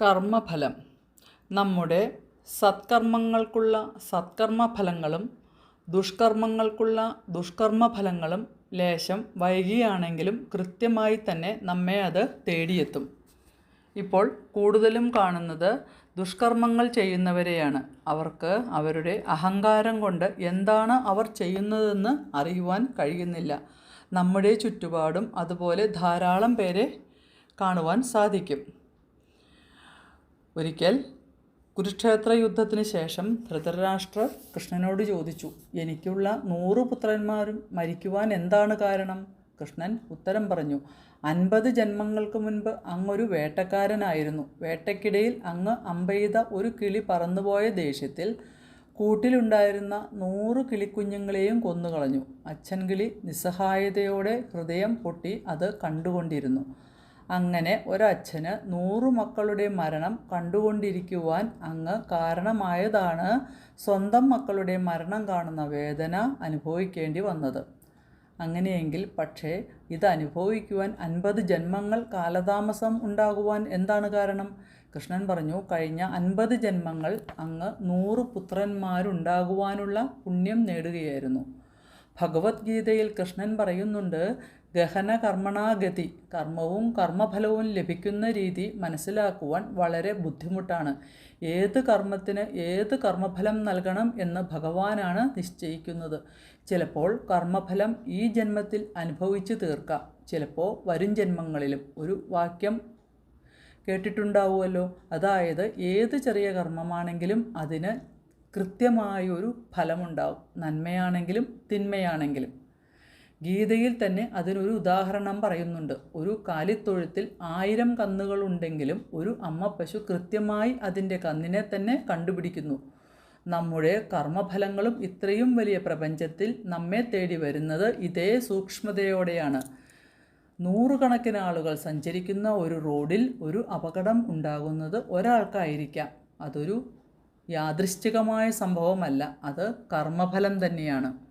കർമ്മഫലം. നമ്മുടെ സത്കർമ്മങ്ങൾക്കുള്ള സത്കർമ്മഫലങ്ങളും ദുഷ്കർമ്മങ്ങൾക്കുള്ള ദുഷ്കർമ്മഫലങ്ങളും ലേശം വൈകിയാണെങ്കിലും കൃത്യമായി തന്നെ നമ്മെ അത് തേടിയെത്തും. ഇപ്പോൾ കൂടുതലും കാണുന്നത് ദുഷ്കർമ്മങ്ങൾ ചെയ്യുന്നവരെയാണ്. അവർക്ക് അവരുടെ അഹങ്കാരം കൊണ്ട് എന്താണ് അവർ ചെയ്യുന്നതെന്ന് അറിയുവാൻ കഴിയുന്നില്ല. നമ്മുടെ ചുറ്റുപാടും അതുപോലെ ധാരാളം പേരെ കാണുവാൻ സാധിക്കും. ഒരിക്കൽ കുരുക്ഷേത്ര യുദ്ധത്തിന് ശേഷം ധൃതരാഷ്ട്ര കൃഷ്ണനോട് ചോദിച്ചു എനിക്കുള്ള നൂറ് പുത്രന്മാരും മരിക്കുവാൻ എന്താണ് കാരണം? കൃഷ്ണൻ ഉത്തരം പറഞ്ഞു അൻപത് ജന്മങ്ങൾക്ക് മുൻപ് അങ്ങൊരു വേട്ടക്കാരനായിരുന്നു. വേട്ടയ്ക്കിടയിൽ അങ്ങ് അമ്പെയ്ത ഒരു കിളി പറന്നുപോയ ദേഷ്യത്തിൽ കൂട്ടിലുണ്ടായിരുന്ന നൂറ് കിളിക്കുഞ്ഞുങ്ങളെയും കൊന്നുകളഞ്ഞു. അച്ഛൻ കിളി നിസ്സഹായതയോടെ ഹൃദയം പൊട്ടി അത് കണ്ടുകൊണ്ടിരുന്നു. അങ്ങനെ ഒരച്ഛന് നൂറു മക്കളുടെ മരണം കണ്ടുകൊണ്ടിരിക്കുവാൻ അങ്ങ് കാരണമായതാണ് സ്വന്തം മക്കളുടെ മരണം കാണുന്ന വേദന അനുഭവിക്കേണ്ടി വന്നത്. അങ്ങനെയെങ്കിൽ പക്ഷേ ഇത് അനുഭവിക്കുവാൻ അൻപത് ജന്മങ്ങൾ കാലതാമസം ഉണ്ടാകുവാൻ എന്താണ് കാരണം? കൃഷ്ണൻ പറഞ്ഞു കഴിഞ്ഞ അൻപത് ജന്മങ്ങൾ അങ്ങ് നൂറ് പുത്രന്മാരുണ്ടാകുവാനുള്ള പുണ്യം നേടുകയായിരുന്നു. ഭഗവത്ഗീതയിൽ കൃഷ്ണൻ പറയുന്നുണ്ട് ഗഹന കർമ്മണാഗതി കർമ്മവും കർമ്മഫലവും ലഭിക്കുന്ന രീതി മനസ്സിലാക്കുവാൻ വളരെ ബുദ്ധിമുട്ടാണ്. ഏത് കർമ്മത്തിന് ഏത് കർമ്മഫലം നൽകണം എന്ന് ഭഗവാനാണ് നിശ്ചയിക്കുന്നത്. ചിലപ്പോൾ കർമ്മഫലം ഈ ജന്മത്തിൽ അനുഭവിച്ചു തീർക്കാം. ചിലപ്പോൾ വരും ജന്മങ്ങളിലും ഒരു വാക്യം കേട്ടിട്ടുണ്ടാവുമല്ലോ. അതായത് ഏത് ചെറിയ കർമ്മമാണെങ്കിലും അതിന് കൃത്യമായൊരു ഫലമുണ്ടാവും. നന്മയാണെങ്കിലും തിന്മയാണെങ്കിലും. ഗീതയിൽ തന്നെ അതിനൊരു ഉദാഹരണം പറയുന്നുണ്ട്. ഒരു കാലിത്തൊഴുത്തിൽ ആയിരം കന്നുകളുണ്ടെങ്കിലും ഒരു അമ്മ പശു കൃത്യമായി അതിന്റെ കന്നിനെ തന്നെ കണ്ടുപിടിക്കുന്നു. നമ്മുടെ കർമ്മഫലങ്ങളും ഇത്രയും വലിയ പ്രപഞ്ചത്തിൽ നമ്മെ തേടി വരുന്നത് ഇതേ സൂക്ഷ്മതയോടെയാണ്. നൂറുകണക്കിന് ആളുകൾ സഞ്ചരിക്കുന്ന ഒരു റോഡിൽ ഒരു അപകടം ഉണ്ടാകുന്നത് ഒരാൾക്കായിരിക്കാം. അതൊരു യാദൃശ്ചികമായ സംഭവമല്ല അത് കർമ്മഫലം തന്നെയാണ്.